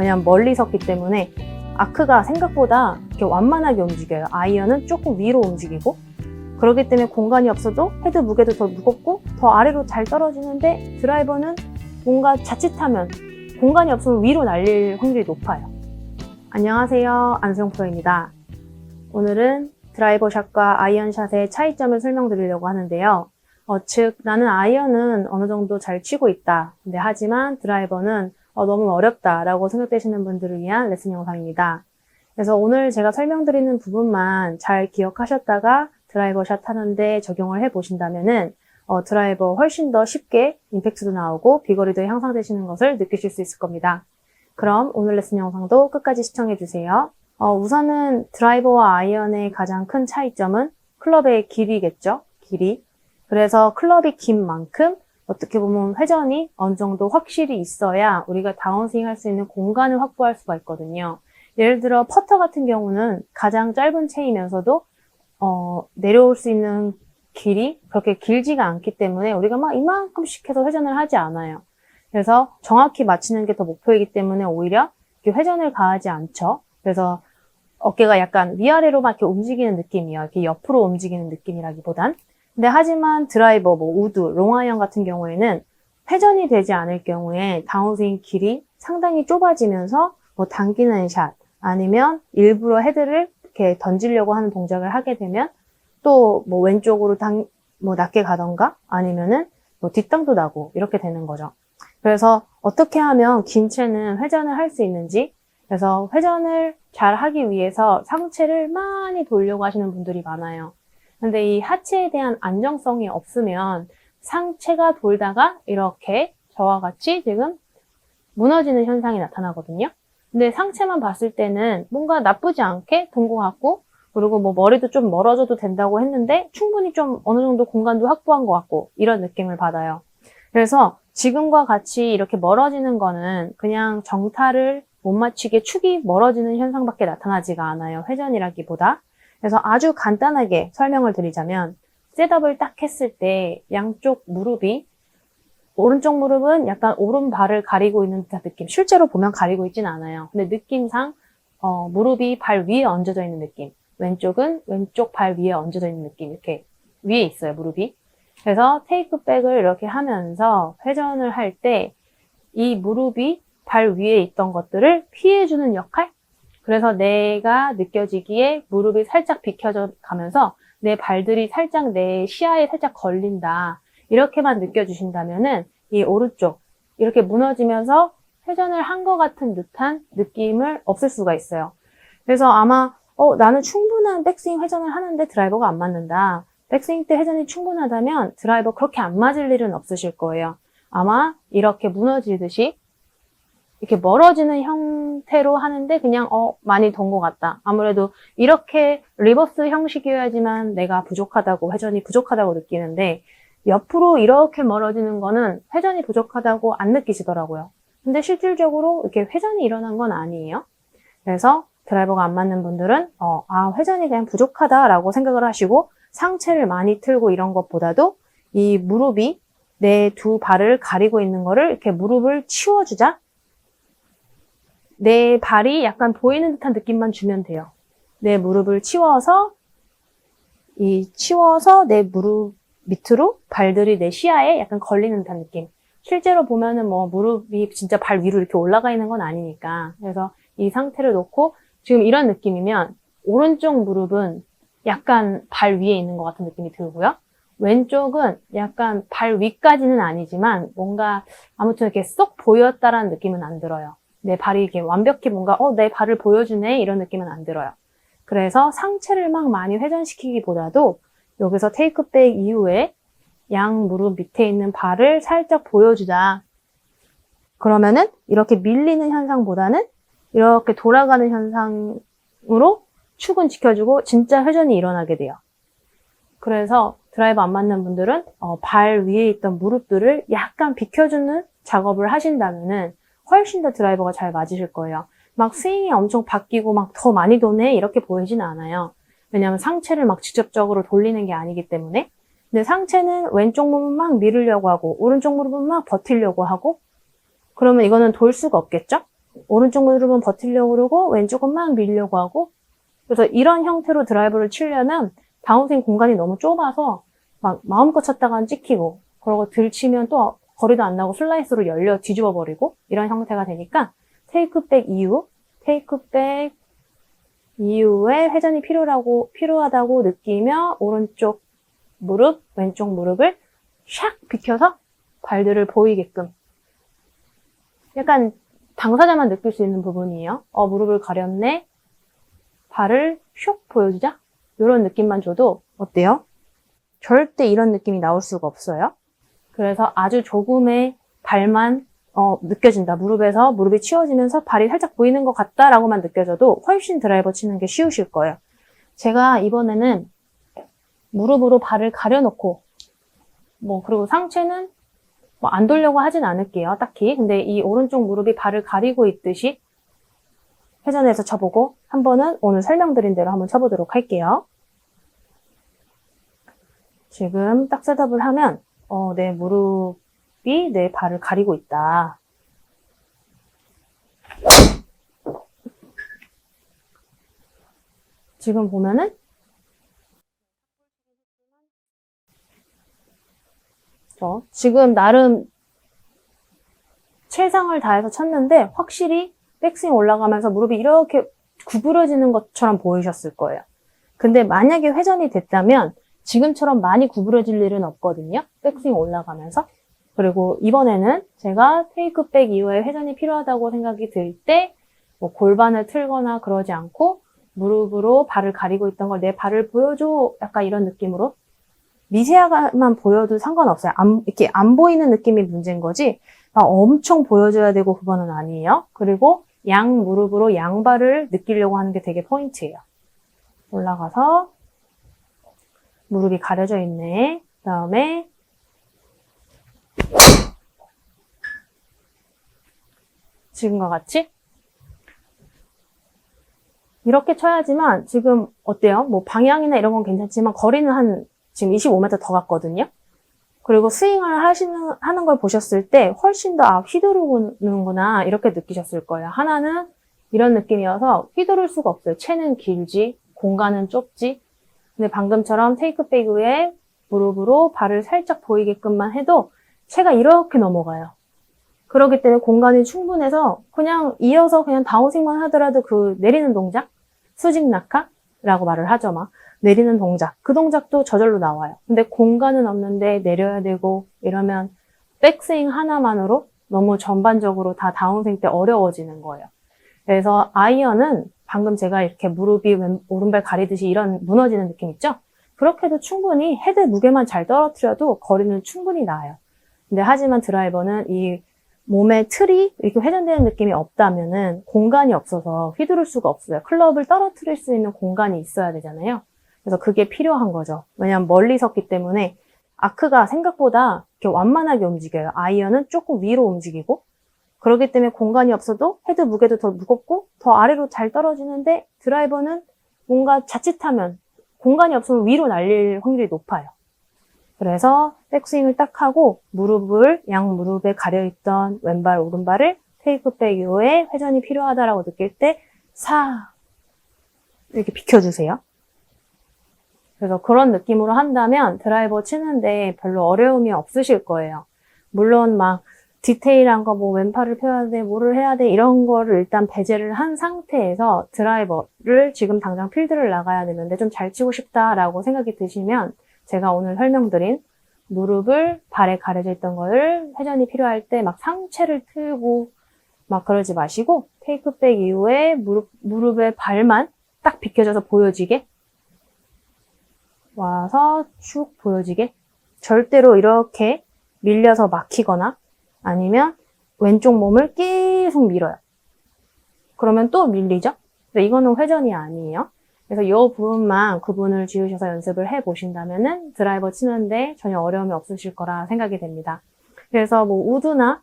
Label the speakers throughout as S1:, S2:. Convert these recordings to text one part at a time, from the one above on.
S1: 왜냐면 멀리 섰기 때문에 아크가 생각보다 이렇게 완만하게 움직여요. 아이언은 조금 위로 움직이고 그렇기 때문에 공간이 없어도 헤드 무게도 더 무겁고 더 아래로 잘 떨어지는데 드라이버는 뭔가 자칫하면 공간이 없으면 위로 날릴 확률이 높아요. 안녕하세요. 안수영 프로입니다. 오늘은 드라이버샷과 아이언샷의 차이점을 설명드리려고 하는데요. 어, 즉, 나는 아이언은 어느 정도 잘 치고 있다. 근데 하지만 드라이버는 어, 너무 어렵다라고 생각되시는 분들을 위한 레슨 영상입니다. 그래서 오늘 제가 설명드리는 부분만 잘 기억하셨다가 드라이버 샷 하는데 적용을 해 보신다면은 어, 드라이버 훨씬 더 쉽게 임팩트도 나오고 비거리도 향상되시는 것을 느끼실 수 있을 겁니다. 그럼 오늘 레슨 영상도 끝까지 시청해 주세요. 어, 우선은 드라이버와 아이언의 가장 큰 차이점은 클럽의 길이겠죠. 길이. 그래서 클럽이 긴 만큼 어떻게 보면 회전이 어느 정도 확실히 있어야 우리가 다운스윙 할 수 있는 공간을 확보할 수가 있거든요. 예를 들어 퍼터 같은 경우는 가장 짧은 채이면서도 어, 내려올 수 있는 길이 그렇게 길지가 않기 때문에 우리가 막 이만큼씩 해서 회전을 하지 않아요. 그래서 정확히 맞추는 게 더 목표이기 때문에 오히려 회전을 가하지 않죠. 그래서 어깨가 약간 위아래로 막 이렇게 움직이는 느낌이에요. 이렇게 옆으로 움직이는 느낌이라기보단. 근데 하지만 드라이버, 뭐 우드, 롱아이언 같은 경우에는 회전이 되지 않을 경우에 다운스윙 길이 상당히 좁아지면서 뭐 당기는 샷 아니면 일부러 헤드를 이렇게 던지려고 하는 동작을 하게 되면 또 뭐 왼쪽으로 당, 뭐 낮게 가던가 아니면은 뭐 뒷땅도 나고 이렇게 되는 거죠. 그래서 어떻게 하면 긴 채는 회전을 할 수 있는지 그래서 회전을 잘 하기 위해서 상체를 많이 돌려고 하시는 분들이 많아요. 근데 이 하체에 대한 안정성이 없으면 상체가 돌다가 이렇게 저와 같이 지금 무너지는 현상이 나타나거든요. 근데 상체만 봤을 때는 뭔가 나쁘지 않게 돈 것 같고 그리고 뭐 머리도 좀 멀어져도 된다고 했는데 충분히 좀 어느 정도 공간도 확보한 것 같고 이런 느낌을 받아요. 그래서 지금과 같이 이렇게 멀어지는 거는 그냥 정타를 못 맞추게 축이 멀어지는 현상밖에 나타나지가 않아요. 회전이라기보다. 그래서 아주 간단하게 설명을 드리자면 셋업을 딱 했을 때 양쪽 무릎이 오른쪽 무릎은 약간 오른발을 가리고 있는 듯한 느낌. 실제로 보면 가리고 있진 않아요. 근데 느낌상 어, 무릎이 발 위에 얹어져 있는 느낌. 왼쪽은 왼쪽 발 위에 얹어져 있는 느낌. 이렇게 위에 있어요, 무릎이. 그래서 테이크백을 이렇게 하면서 회전을 할 때 이 무릎이 발 위에 있던 것들을 피해주는 역할? 그래서 내가 느껴지기에 무릎이 살짝 비켜져 가면서 내 발들이 살짝 내 시야에 살짝 걸린다. 이렇게만 느껴주신다면은 이 오른쪽 이렇게 무너지면서 회전을 한 것 같은 듯한 느낌을 없을 수가 있어요. 그래서 아마 어, 나는 충분한 백스윙 회전을 하는데 드라이버가 안 맞는다. 백스윙 때 회전이 충분하다면 드라이버 그렇게 안 맞을 일은 없으실 거예요. 아마 이렇게 무너지듯이 이렇게 멀어지는 형 태로 하는데 그냥 어 많이 돈것 같다. 아무래도 이렇게 리버스 형식이어야지만 내가 부족하다고 회전이 부족하다고 느끼는데 옆으로 이렇게 멀어지는 거는 회전이 부족하다고 안 느끼시더라고요. 근데 실질적으로 이렇게 회전이 일어난 건 아니에요. 그래서 드라이버가 안 맞는 분들은 어, 아 회전이 그냥 부족하다라고 생각을 하시고 상체를 많이 틀고 이런 것보다도 이 무릎이 내 두 발을 가리고 있는 거를 이렇게 무릎을 치워주자. 내 발이 약간 보이는 듯한 느낌만 주면 돼요. 내 무릎을 치워서 이 치워서 내 무릎 밑으로 발들이 내 시야에 약간 걸리는 듯한 느낌. 실제로 보면은 뭐 무릎이 진짜 발 위로 이렇게 올라가 있는 건 아니니까. 그래서 이 상태를 놓고 지금 이런 느낌이면 오른쪽 무릎은 약간 발 위에 있는 것 같은 느낌이 들고요. 왼쪽은 약간 발 위까지는 아니지만 뭔가 아무튼 이렇게 쏙 보였다라는 느낌은 안 들어요. 내 발이 이게 완벽히 뭔가 어, 내 발을 보여주네 이런 느낌은 안 들어요. 그래서 상체를 막 많이 회전시키기보다도 여기서 테이크백 이후에 양 무릎 밑에 있는 발을 살짝 보여주자. 그러면은 이렇게 밀리는 현상보다는 이렇게 돌아가는 현상으로 축은 지켜주고 진짜 회전이 일어나게 돼요. 그래서 드라이버 안 맞는 분들은 어, 발 위에 있던 무릎들을 약간 비켜주는 작업을 하신다면은 훨씬 더 드라이버가 잘 맞으실 거예요. 막 스윙이 엄청 바뀌고 막 더 많이 도네 이렇게 보이진 않아요. 왜냐하면 상체를 막 직접적으로 돌리는 게 아니기 때문에. 근데 상체는 왼쪽 무릎 막 밀으려고 하고 오른쪽 무릎은 막 버티려고 하고 그러면 이거는 돌 수가 없겠죠? 오른쪽 무릎은 버티려고 그러고 왼쪽은 막 밀려고 하고 그래서 이런 형태로 드라이버를 치려면 다운스윙 공간이 너무 좁아서 막 마음껏 쳤다간 찍히고 그러고 들치면 또 거리도 안 나고 슬라이스로 열려 뒤집어 버리고 이런 형태가 되니까 테이크백 이후 테이크백 이후에 회전이 필요하고 필요하다고 느끼며 오른쪽 무릎 왼쪽 무릎을 샥 비켜서 발들을 보이게끔 약간 당사자만 느낄 수 있는 부분이에요. 어 무릎을 가렸네. 발을 슉 보여주자. 이런 느낌만 줘도 어때요? 절대 이런 느낌이 나올 수가 없어요. 그래서 아주 조금의 발만 어, 느껴진다. 무릎에서 무릎이 치워지면서 발이 살짝 보이는 것 같다라고만 느껴져도 훨씬 드라이버 치는 게 쉬우실 거예요. 제가 이번에는 무릎으로 발을 가려놓고 뭐 그리고 상체는 뭐 안 돌려고 하진 않을게요. 딱히. 근데 이 오른쪽 무릎이 발을 가리고 있듯이 회전해서 쳐보고 한 번은 오늘 설명드린 대로 한번 쳐보도록 할게요. 지금 딱 셋업을 하면 어, 내 무릎이 내 발을 가리고 있다. 지금 보면은 저 지금 나름 최상을 다해서 쳤는데 확실히 백스윙 올라가면서 무릎이 이렇게 구부러지는 것처럼 보이셨을 거예요. 근데 만약에 회전이 됐다면 지금처럼 많이 구부러질 일은 없거든요. 백스윙 올라가면서. 그리고 이번에는 제가 테이크백 이후에 회전이 필요하다고 생각이 들 때 뭐 골반을 틀거나 그러지 않고 무릎으로 발을 가리고 있던 걸 내 발을 보여줘 약간 이런 느낌으로 미세하게만 보여도 상관없어요. 안, 이렇게 안 보이는 느낌이 문제인 거지 막 엄청 보여줘야 되고 그거는 아니에요. 그리고 양 무릎으로 양발을 느끼려고 하는 게 되게 포인트예요. 올라가서 무릎이 가려져 있네. 그 다음에 지금과 같이 이렇게 쳐야지만 지금 어때요? 뭐 방향이나 이런 건 괜찮지만 거리는 한 지금 25m 더 갔거든요. 그리고 스윙을 하시는 하는 걸 보셨을 때 훨씬 더 아, 휘두르는구나 이렇게 느끼셨을 거예요. 하나는 이런 느낌이어서 휘두를 수가 없어요. 채는 길지, 공간은 좁지. 근데 방금처럼 테이크 백 후에 무릎으로 발을 살짝 보이게끔만 해도 채가 이렇게 넘어가요. 그렇기 때문에 공간이 충분해서 그냥 이어서 그냥 다운스윙만 하더라도 그 내리는 동작, 수직 낙하라고 말을 하죠, 막. 내리는 동작. 그 동작도 저절로 나와요. 근데 공간은 없는데 내려야 되고 이러면 백스윙 하나만으로 너무 전반적으로 다 다운스윙 때 어려워지는 거예요. 그래서 아이언은 방금 제가 이렇게 무릎이 왼- 오른발 가리듯이 이런 무너지는 느낌 있죠? 그렇게도 충분히 헤드 무게만 잘 떨어뜨려도 거리는 충분히 나요. 근데 하지만 드라이버는 이 몸의 틀이 이렇게 회전되는 느낌이 없다면은 공간이 없어서 휘두를 수가 없어요. 클럽을 떨어뜨릴 수 있는 공간이 있어야 되잖아요. 그래서 그게 필요한 거죠. 왜냐면 멀리 섰기 때문에 아크가 생각보다 이렇게 완만하게 움직여요. 아이언은 조금 위로 움직이고 그렇기 때문에 공간이 없어도 헤드 무게도 더 무겁고 더 아래로 잘 떨어지는데 드라이버는 뭔가 자칫하면 공간이 없으면 위로 날릴 확률이 높아요. 그래서 백스윙을 딱 하고 무릎을 양 무릎에 가려 있던 왼발 오른발을 테이크백 이후에 회전이 필요하다라고 느낄 때 사 이렇게 비켜주세요. 그래서 그런 느낌으로 한다면 드라이버 치는데 별로 어려움이 없으실 거예요. 물론 막 디테일한 거 뭐 왼팔을 펴야 돼, 뭐를 해야 돼 이런 거를 일단 배제를 한 상태에서 드라이버를 지금 당장 필드를 나가야 되는데 좀 잘 치고 싶다라고 생각이 드시면 제가 오늘 설명드린 무릎을 발에 가려져 있던 거를 회전이 필요할 때 막 상체를 틀고 막 그러지 마시고 테이크백 이후에 무릎, 무릎의 발만 딱 비켜져서 보여지게 와서 쭉 보여지게 절대로 이렇게 밀려서 막히거나 아니면 왼쪽 몸을 계속 밀어요. 그러면 또 밀리죠? 근데 이거는 회전이 아니에요. 그래서 이 부분만 구분을 지으셔서 연습을 해 보신다면 은 드라이버 치는데 전혀 어려움이 없으실 거라 생각이 됩니다. 그래서 뭐 우드나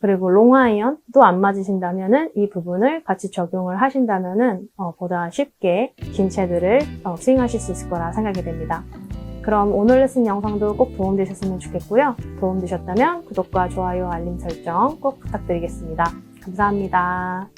S1: 그리고 롱아이언도 안 맞으신다면은 이 부분을 같이 적용을 하신다면 은 어, 보다 쉽게 긴 채들을 어, 스윙하실 수 있을 거라 생각이 됩니다. 그럼 오늘 레슨 영상도 꼭 도움되셨으면 좋겠고요. 도움되셨다면 구독과 좋아요, 알림 설정 꼭 부탁드리겠습니다. 감사합니다.